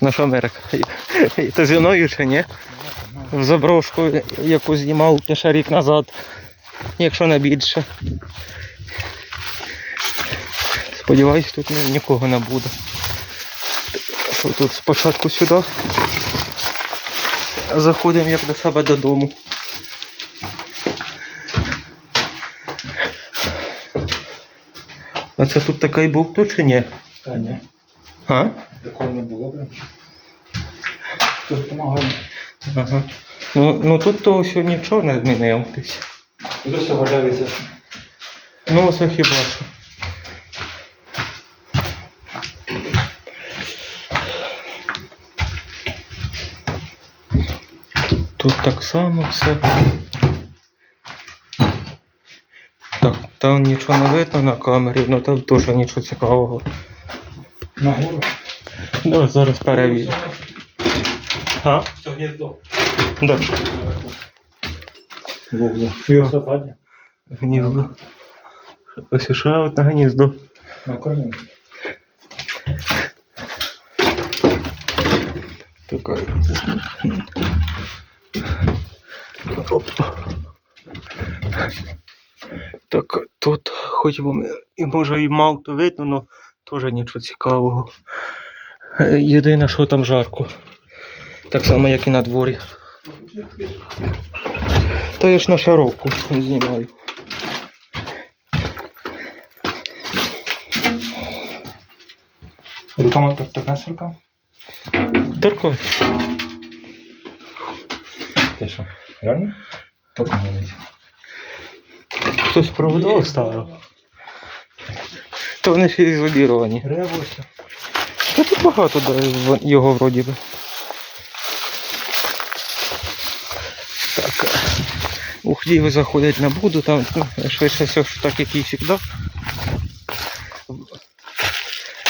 На що Америка? Ти зі мною чи ні? В заброшку, яку знімав ще рік назад, якщо не більше. Сподіваюсь, тут нікого не буде. Тут спочатку сюди. Заходимо як до себе додому. А це тут такий був тут чи ні? Та ні, А? такого не було прям. Тут допомагає. Ага. Ну, ну тут то все нічого не змінилось. Тут все валяється. Ну, це хіба що. Тут так само все. Так, там нічого не видно на камері, ну там теж нічого цікавого. Нагору. Ну, зараз перевірю. А? Це гніздо. Філософаді. Гніздо. Ось ще одне гніздо. На корні. Така. Опа. Так, тут хоч вам і може і мав то видно, але теж нічого цікавого. Е, Єдине, що там жарко. Так само, як і на дворі. Та я ж на шаровку знімаю. Руками так така сірка. Дарко, Ти що? Реально? Так хтось провода ставив. То вони ще ізоліровані. Ревуся. Та тут багато да, його вроді би. Так. е, У хлів заходять не буду, там ну, швидше все ж так, як і завжди.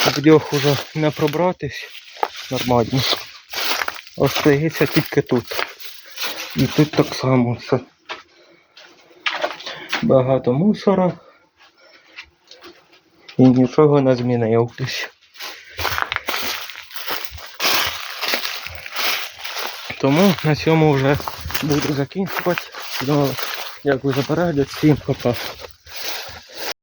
В дьох уже не пробратись нормально. Остається тільки тут. І тут так само все. Багато мусора. І нічого не змінилось. Тому на цьому вже буду закінчувати. Дякую за перегляд, всім пока.